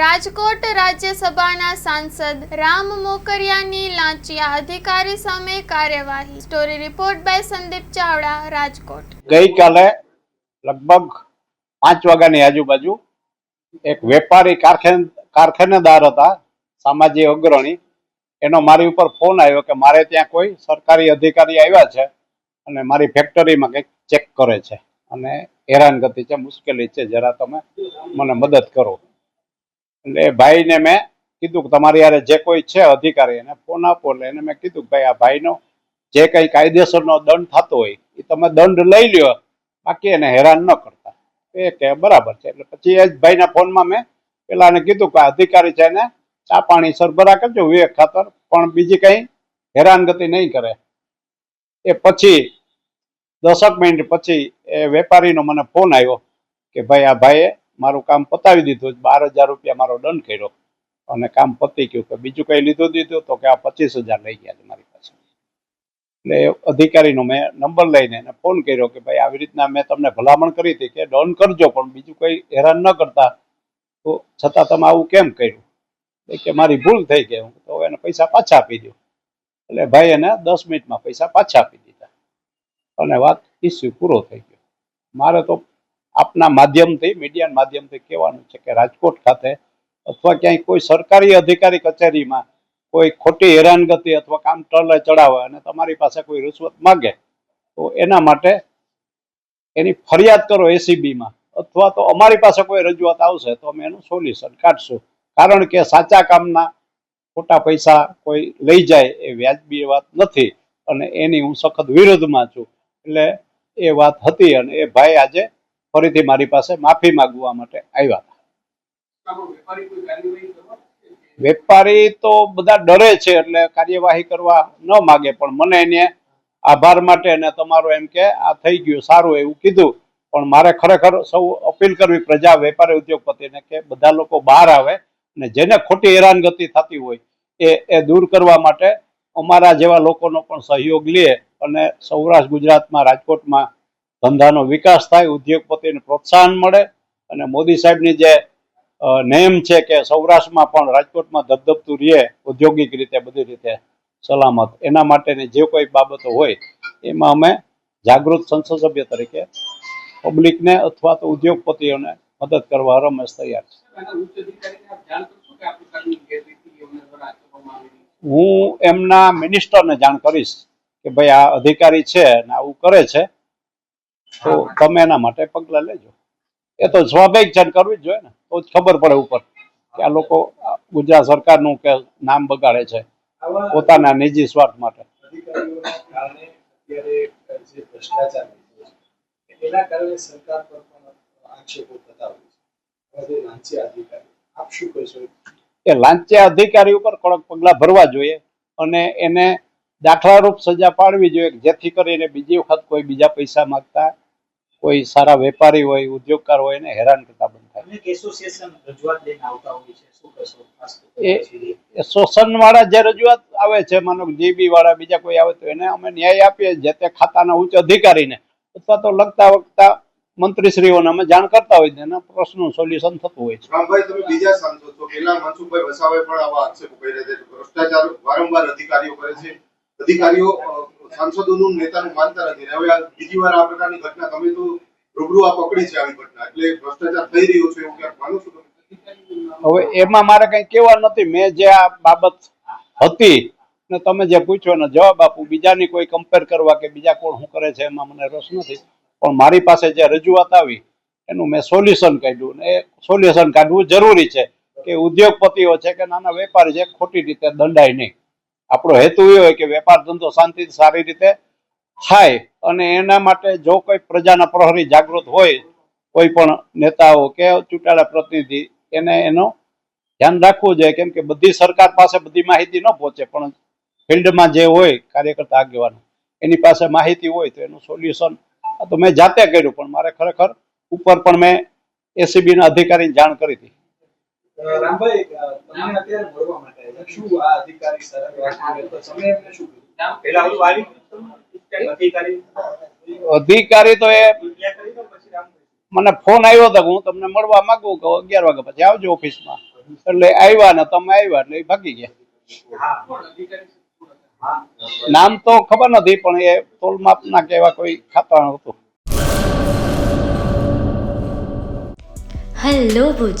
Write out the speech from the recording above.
રાજકોટ રાજ્યસભાના સાંસદ રામ મોકરિયાની લાંચિયા અધિકારી સામે કાર્યવાહી. Story report by Sandeep Chavda, Rajkot. ગઈકાલે લગભગ પાંચ વાગ્યાની આજુબાજુ એક વેપારી કારખાન, કારખાનેદાર હતા, સામાજિક અગ્રણી. એનો મારી ઉપર ફોન આવ્યો કે મારે ત્યાં કોઈ સરકારી અધિકારી આવ્યા છે અને મારી ફેક્ટરીમાં કંઈક ચેક કરે છે અને હેરાનગતિ છે, મુશ્કેલી છે, જરા તમે મને મદદ કરો. એટલે ભાઈને મેં કીધું કે તમારી યારે જે કોઈ છે અધિકારી, એને ફોન આપો એટલે એને મેં કીધું કે ભાઈ, આ ભાઈનો જે કંઈ કાયદેસરનો દંડ થતો હોય એ તમે દંડ લઈ લ્યો. બાકી એને હેરાન ન કરતા. એ કે બરાબર છે. એટલે પછી એ જ ભાઈના ફોનમાં મેં પેલાને કીધું કે અધિકારી છે એને ચા પાણી સરભરા કરજો, વિવેક ખાતર, પણ બીજી કંઈ હેરાનગતિ નહીં કરે. એ પછી દસક મિનિટ પછી એ વેપારીનો મને ફોન આવ્યો કે ભાઈ, આ ભાઈએ મારું કામ પતાવી દીધું, બાર હજાર રૂપિયા મારો દંડ કર્યો અને કામ પતી ગયું કે બીજું કંઈ લીધું દીધું તો કે આ પચીસ હજાર લઈ ગયા છે મારી પાસે. એટલે અધિકારીનો મેં નંબર લઈને એને ફોન કર્યો કે ભાઈ આવી રીતના મેં તમને ભલામણ કરી હતી કે ડોન કરજો, પણ બીજું કંઈ હેરાન ન કરતા. તો છતાં તમે આવું કેમ કર્યું? કે મારી ભૂલ થઈ ગઈ. હું તો એને પૈસા પાછા આપી દો એટલે ભાઈ એને દસ મિનિટમાં પૈસા પાછા આપી દીધા. અને વાત ઇસ્યુ પૂરો થઈ ગયો. મારે તો આપના માધ્યમથી મીડિયાના માધ્યમથી કહેવાનું છે કે રાજકોટ ખાતે અથવા ક્યાંય કોઈ સરકારી અધિકારી કચેરીમાં કોઈ ખોટી હેરાનગતિ અથવા કામ ટલે ચડાવે અને તમારી પાસે કોઈ રૂશ્વત માગે, તો એના માટે એની ફરિયાદ કરો એસીબીમાં અથવા તો અમારી પાસે કોઈ રજૂઆત આવશે, તો અમે એનું સોલ્યુશન કાઢશું. કારણ કે સાચા કામના ખોટા પૈસા કોઈ લઈ જાય એ વ્યાજબી વાત નથી અને એની હું સખત વિરોધમાં છું. એટલે એ વાત હતી અને એ ભાઈ આજે ફરીથી મારી પાસે માફી માગવા માટે આવ્યા હતા. વેપારી તો બધા ડરે છે એટલે કાર્યવાહી કરવા ન માગે, પણ મને એને આભાર માટે અને તમારો એમ કે આ થઈ ગયું, સારું એવું કીધું. પણ મારે ખરેખર સૌ અપીલ કરવી પ્રજા, વેપારી ઉદ્યોગપતિને કે બધા લોકો બહાર આવે અને જેને ખોટી હેરાનગતિ થતી હોય એ એ દૂર કરવા માટે અમારા જેવા લોકોનો પણ સહયોગ લે અને સૌરાષ્ટ્ર ગુજરાતમાં રાજકોટમાં ધંધાનો વિકાસ થાય ઉદ્યોગપતિને પ્રોત્સાહન મળે. અને મોદી સાહેબની જે નેમ છે કે સૌરાષ્ટ્રમાં પણ રાજકોટમાં ધબધબતું રહે ઔદ્યોગિક રીતે બધી રીતે સલામત. એના માટેની જે કોઈ બાબતો હોય એમાં અમે જાગૃત સંસદ સભ્ય તરીકે પબ્લિકને અથવા તો ઉદ્યોગપતિઓને મદદ કરવા રમેશ તૈયાર છે? હું એમના મિનિસ્ટરને જાણ કરીશ કે ભાઈ આ અધિકારી છે ને આવું કરે છે. તો તમે એના માટે પગલાં લેજો. એ તો સ્વાભાવિક છે કરવી જ જોઈએ ને. તો જ ખબર પડે ઉપર કે આ લોકો ગુજરાત સરકારનું કે નામ બગાડે છે. પોતાના નિજી સ્વાર્થ માટે. એ લાંચિયા અધિકારી ઉપર કડક પગલાં ભરવા જોઈએ અને એને દાખલારૂપ સજા પાડવી જોઈએ જેથી કરીને બીજી વખત કોઈ બીજા પૈસા માંગતા કોઈ સારા વેપારી હોય ઉદ્યોગકાર હોય એને હેરાન કરતા બંધ થાય. શોષણ વાળા જે રજૂઆત આવે છે માનો જીબી વાળા બીજા કોઈ આવે તો એને અમે ન્યાય આપીએ જે તે ખાતાના ઉચ્ચ અધિકારીને. અથવા તો લગતા વખતા મંત્રીશ્રીઓને અમે જાણ કરતા હોય છે એના પ્રશ્નનું સોલ્યુશન થતું હોય છે. રામભાઈ તમે બીજા સાંસદ છો. પેલા મનસુખભાઈ વસાવાએ પણ આવા આક્ષેપો રહ્યા છે. ભ્રષ્ટાચાર વારંવાર અધિકારીઓ કરે છે. અધિકારીઓ સાંસદોનું નેતાનું માનતા નથી. હવે આ બીજી વાર આ પ્રકારની ઘટના તમે તો રૂબરૂ આ પકડી છે આવી ઘટના. એટલે ભ્રષ્ટાચાર થઈ રહ્યો છે એવું ક્યાંક માનો છો હવે એમાં મારે કઈ કેવા નથી. મેં જે આ બાબત હતી ને તમે જે પૂછ્યો ને જવાબ આપું. બીજાની કોઈ કમ્પેર કરવા કે બીજા કોણ શું કરે છે એમાં મને રસ નથી. પણ મારી પાસે જે રજૂઆત આવી, એનું મેં સોલ્યુશન કાઢ્યું ને એ સોલ્યુશન કાઢવું જરૂરી છે કે ઉદ્યોગપતિઓ છે કે નાના વેપારી છે, ખોટી રીતે દંડાય નહીં. આપણો હેતુ એ હોય કે વેપાર ધંધો શાંતિ સારી રીતે થાય અને એના માટે જો કોઈ પ્રજાના પ્રહરી જાગૃત હોય, કોઈ પણ નેતાઓ કે ચૂંટાયેલા પ્રતિનિધિ, એને એનો ધ્યાન રાખવું જોઈએ. કેમ કે બધી સરકાર પાસે બધી માહિતી ન પહોંચે, પણ ફિલ્ડમાં જે હોય કાર્યકર્તા આગેવાનો, એની પાસે માહિતી હોય તો એનું સોલ્યુશન તો મેં જાતે કર્યું, પણ મારે ખરેખર ઉપર પણ મેં એસીબી ના અધિકારીને જાણ કરી હતી. રામભાઈ અ, અત્યારે મળવા માટે આવ્યા. શું આ અધિકારી તો તમે એમને શું કીધું પહેલા હું આવી અધિકારી. અધિકારી તો એ ક્યાં કરી દો પછી રામ મને ફોન આવ્યો હતો હું તમને મળવા માંગુ કે અગિયાર વાગ્યા પછી આવજો ઓફિસમાં. એટલે આવ્યા ને તમે આવ્યા એટલે એ ભાગી ગયા. નામ તો ખબર નથી પણ એ તોલ માપના કે એવા કોઈ ખાતા હતું. હેલો ભુજ